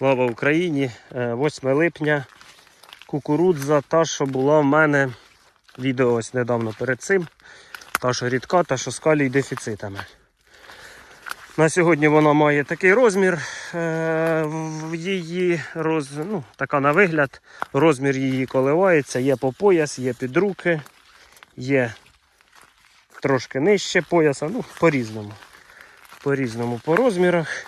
Слава Україні! Е, 8 липня. Кукурудза, та, що була в мене відео ось недавно перед цим. Та, що рідка, та, що з калій дефіцитами. На сьогодні вона має такий розмір. е, В її роз... ну, така на вигляд. Розмір її коливається. Є по пояс, є під руки, є трошки нижче пояса. Ну, по-різному. По-різному по розмірах.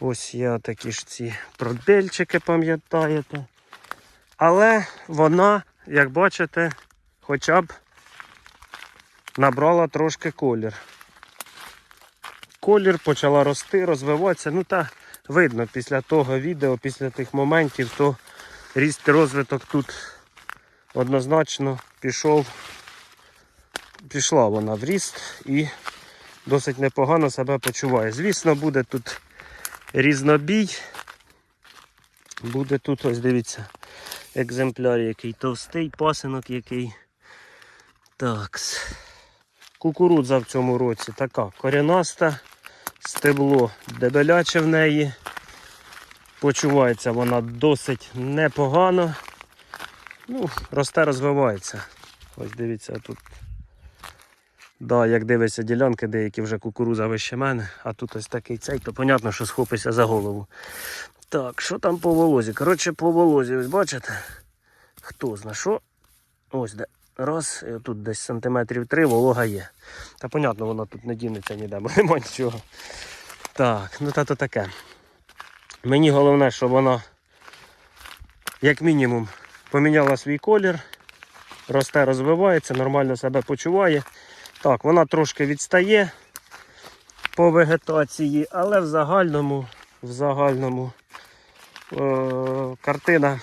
Ось я такі ж ці продельчики, пам'ятаєте. Але вона, як бачите, хоча б набрала трошки колір. Колір почала рости, розвиватися. Ну та видно після того відео, після тих моментів, то ріст розвиток тут однозначно пішов. Пішла вона в ріст і досить непогано себе почуває. Звісно, буде тут різнобій. Буде тут, ось дивіться, екземпляр який товстий, пасинок який. Такс. Кукурудза в цьому році така корянаста, стебло дебеляче в неї. Почувається вона досить непогано. Ну, росте, розвивається. Ось дивіться тут. Да, як дивишся ділянки, деякі вже кукуруза вище мене, а тут ось такий цей, то понятно, що схопиться за голову. Так, що там по волозі? Коротше, по волозі, ось бачите? Хто зна що? Ось де. Раз, тут десь сантиметрів три волога є. Та понятно, вона тут не дінеться ніде, бо нема нічого. Так, ну та то таке. Мені головне, щоб вона, як мінімум, поміняла свій колір, росте, розвивається, нормально себе почуває. Так, вона трошки відстає по вегетації, але в загальному, в загальному е- картина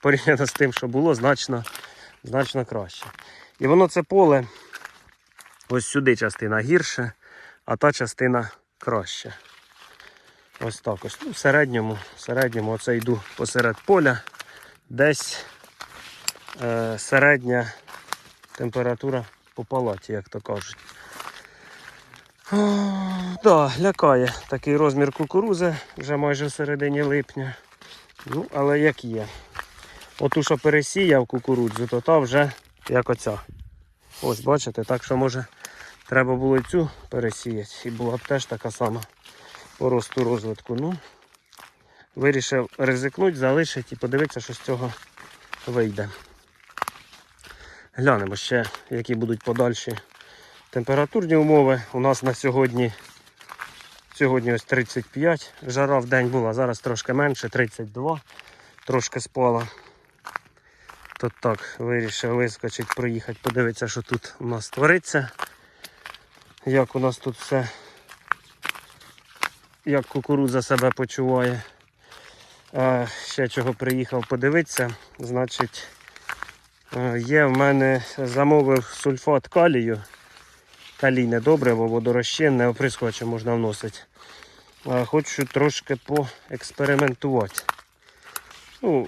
порівняно з тим, що було, значно, значно краще. І воно це поле, ось сюди частина гірше, а та частина краще. Ось так ось. Ну, в середньому, в середньому оце йду посеред поля, десь е- середня температура по палаті, як то кажуть. Да, лякає такий розмір кукурузи вже майже в середині липня. Ну, але як є. Оту, що пересіяв кукурудзу, то та вже як оця. Ось бачите, так що може треба було цю пересіяти. І була б теж така сама по росту розвитку. Ну, вирішив ризикнути, залишити і подивитися, що з цього вийде. Глянемо ще, які будуть подальші температурні умови. У нас на сьогодні сьогодні ось 35. Жара в день була, зараз трошки менше, 32, трошки спала. То так, вирішив вискочити, проїхати, подивитися, що тут у нас твориться. Як у нас тут все, як кукурудза себе почуває. А ще чого приїхав подивитися, значить. Є в мене замовив сульфат калію. Калійне добриво, водорозчинне, оприскувачем можна вносити. Хочу трошки поекспериментувати. Ну,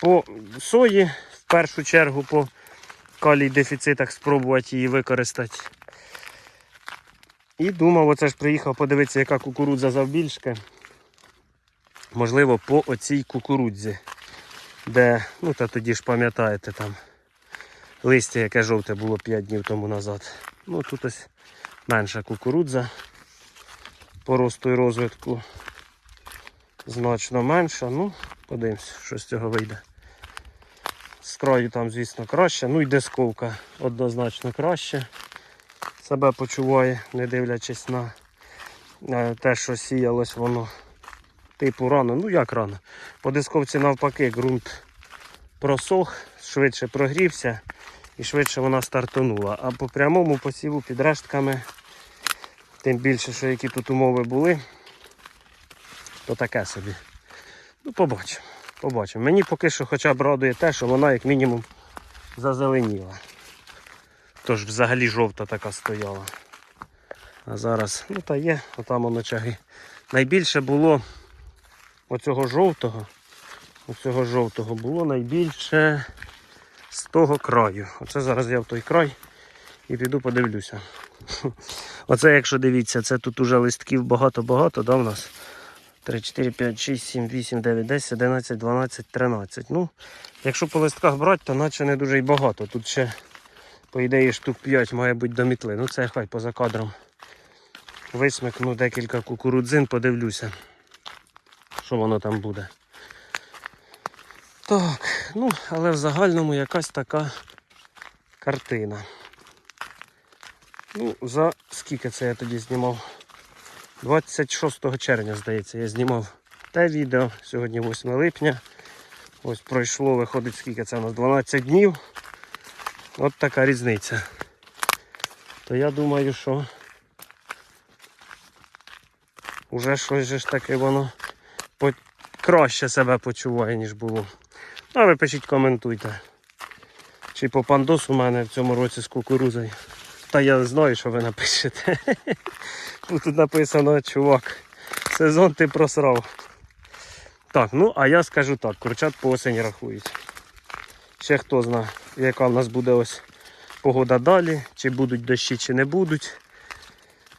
по сої, в першу чергу, по калій дефіцитах спробувати її використати. І думав, оце ж приїхав подивитися, яка кукурудза завбільшки. Можливо, по оцій кукурудзі. Де, ну та тоді ж пам'ятаєте там листя, яке жовте було 5 днів тому назад. Ну тут ось менша кукурудза по росту і розвитку значно менша. Ну, подивимось, що з цього вийде. З краю там, звісно, краще. Ну і дисковка однозначно краще. Себе почуває, не дивлячись на те, що сіялось воно типу рано. Ну як рано? По дисковці навпаки ґрунт просох, швидше прогрівся і швидше вона стартанула. А по прямому посіву під рештками, тим більше, що які тут умови були, то таке собі. Ну, побачимо. Побачимо. Мені поки що хоча б радує те, що вона як мінімум зазеленіла. Тож взагалі жовта така стояла. А зараз, ну та є, отам воно чаги. Найбільше було оцього жовтого. Оцього жовтого було найбільше з того краю. Оце зараз я в той край і піду подивлюся. Оце, якщо дивіться, це тут уже листків багато-багато, да, в нас. 3, 4, 5, 6, 7, 8, 9, 10, 11, 12, 13. Ну, якщо по листках брати, то наче не дуже й багато. Тут ще, по ідеї, штук 5 має бути до мітли. Ну це хай поза кадром. Висмикну декілька кукурудзин, подивлюся, що воно там буде. Так, ну, але в загальному якась така картина. Ну, за скільки це я тоді знімав? 26 червня, здається, я знімав те відео. Сьогодні 8 липня. Ось пройшло, виходить, скільки це у нас 12 днів. От така різниця. То я думаю, що вже щось же ж таки воно краще себе почуває, ніж було. А ви пишіть, коментуйте. Чи по пандосу у мене в цьому році з кукурузою. Та я знаю, що ви напишете. Тут написано, чувак, сезон ти просрав. Так, ну а я скажу так, курчат по осені рахують. Ще хто знає, яка в нас буде ось погода далі, чи будуть дощі, чи не будуть.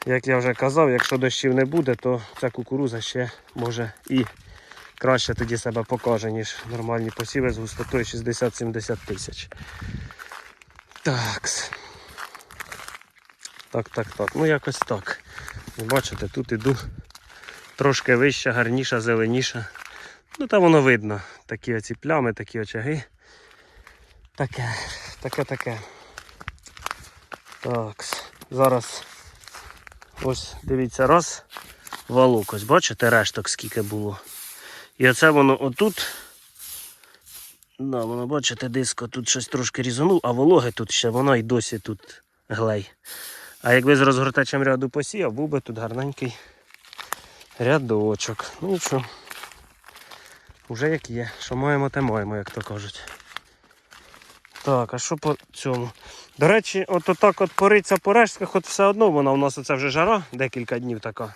Як я вже казав, якщо дощів не буде, то ця кукуруза ще може і краще тоді себе покаже, ніж нормальні посіви з густотою 60-70 тисяч. Такс. Так, так, так. Ну якось так. Бачите, тут іду трошки вища, гарніша, зеленіша. Ну там воно видно. Такі оці плями, такі очаги. Таке, таке, таке. Так, зараз ось дивіться, раз валок. Ось бачите, решток скільки було. І оце воно отут. Да, воно, бачите, диско тут щось трошки різанув, а вологи тут ще, воно і досі тут глей. А якби з розгортачем ряду посіяв, був би тут гарненький рядочок. Ну нічого. Уже як є. Що маємо, те маємо, як то кажуть. Так, а що по цьому? До речі, от отак от пориться по рештках, от все одно вона у нас оце вже жара, декілька днів така.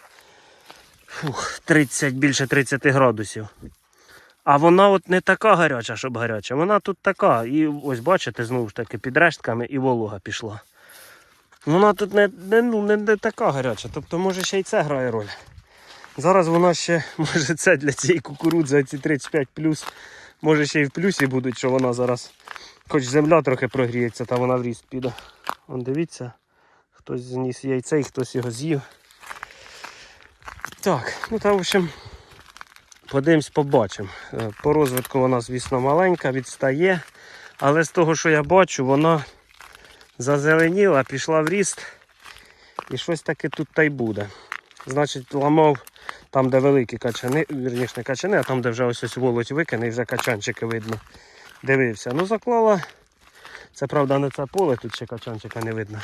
Фух, 30, більше 30 градусів. А вона от не така гаряча, щоб гаряча. Вона тут така. І ось бачите, знову ж таки, під рештками і волога пішла. Вона тут не, не, ну, не, не така гаряча, тобто може ще й це грає роль. Зараз вона ще, може це для цієї кукурудзи, ці 35 може ще й в плюсі будуть, що вона зараз, хоч земля трохи прогріється, та вона в ріст піде. Вон дивіться, хтось зніс яйце і хтось його з'їв. Так, ну там, в общем, подивимось, побачимо. Е, По розвитку вона, звісно, маленька, відстає. Але з того, що я бачу, вона зазеленіла, пішла в ріст. І щось таке тут та й буде. Значить, ламав там, де великі качани, вірніше не качани, а там, де вже ось ось волоть викине, і вже качанчики видно. Дивився. Ну, заклала. Це правда не це поле, тут ще качанчика не видно.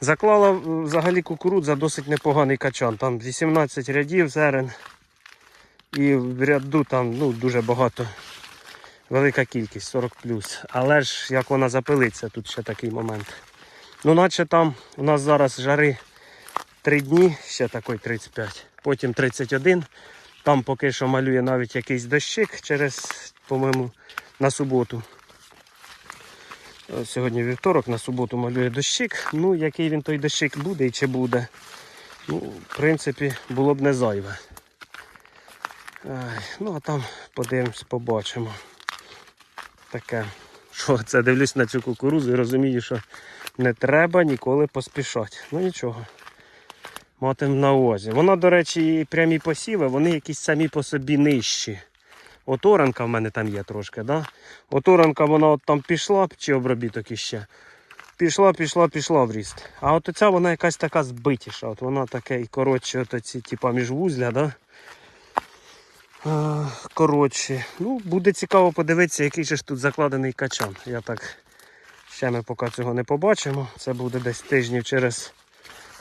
Заклала е, взагалі кукурудза досить непоганий качан. Там 18 рядів зерен. І в ряду там ну, дуже багато. Велика кількість, 40 Але ж як вона запилиться, тут ще такий момент. Ну, наче там у нас зараз жари 3 дні, ще такий 35, потім 31. Там поки що малює навіть якийсь дощик через, по-моєму, на суботу. Сьогодні вівторок, на суботу малює дощик. Ну, який він той дощик буде і чи буде. Ну, в принципі, було б не зайве. Ай, ну, а там подивимось, побачимо. Таке. Що це дивлюсь на цю кукурузу і розумію, що не треба ніколи поспішати. Ну нічого. Матим на увазі. Вона, до речі, і прямі посіви, вони якісь самі по собі нижчі. От оранка в мене там є трошки, да? оторанка вона от там пішла, чи обробіток іще. Пішла, пішла, пішла в ріст. А от оця вона якась така збитіша. От вона таке і коротше, от ці, типа міжвузля, да? Коротше, ну буде цікаво подивитися, який же ж тут закладений качан. Я так ще ми поки цього не побачимо. Це буде десь тижнів через,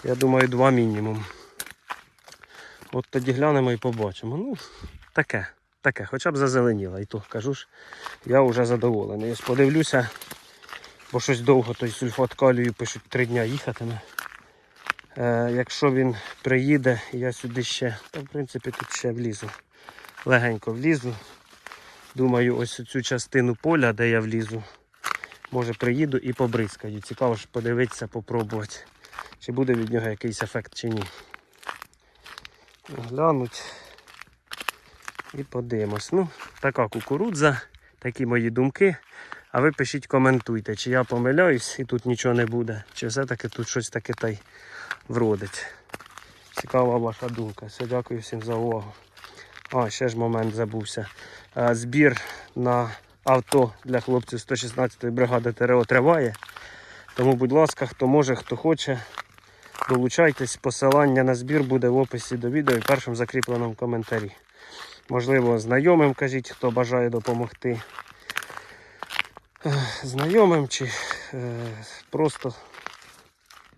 я думаю, два мінімум. От тоді глянемо і побачимо. Ну, таке, таке, хоча б зазеленіло. І то кажу ж, я вже задоволений. Ось подивлюся, бо щось довго той сульфат калію пишуть три дня їхатиме. Е, якщо він приїде, я сюди ще, то в принципі тут ще влізу легенько влізу. Думаю, ось цю частину поля, де я влізу, може приїду і побризкаю. Цікаво ж подивитися, попробувати, чи буде від нього якийсь ефект чи ні. Глянуть. І подивимось. Ну, така кукурудза, такі мої думки. А ви пишіть, коментуйте, чи я помиляюсь і тут нічого не буде, чи все-таки тут щось таке та й вродить. Цікава ваша думка. Все, дякую всім за увагу. А, ще ж момент забувся. Е, Збір на авто для хлопців 116-ї бригади ТРО триває. Тому, будь ласка, хто може, хто хоче, долучайтесь. Посилання на збір буде в описі до відео і першому закріпленому коментарі. Можливо, знайомим кажіть, хто бажає допомогти. Знайомим чи е, просто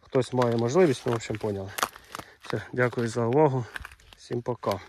хтось має можливість, ну, в общем, поняли. Все, дякую за увагу. Всім пока.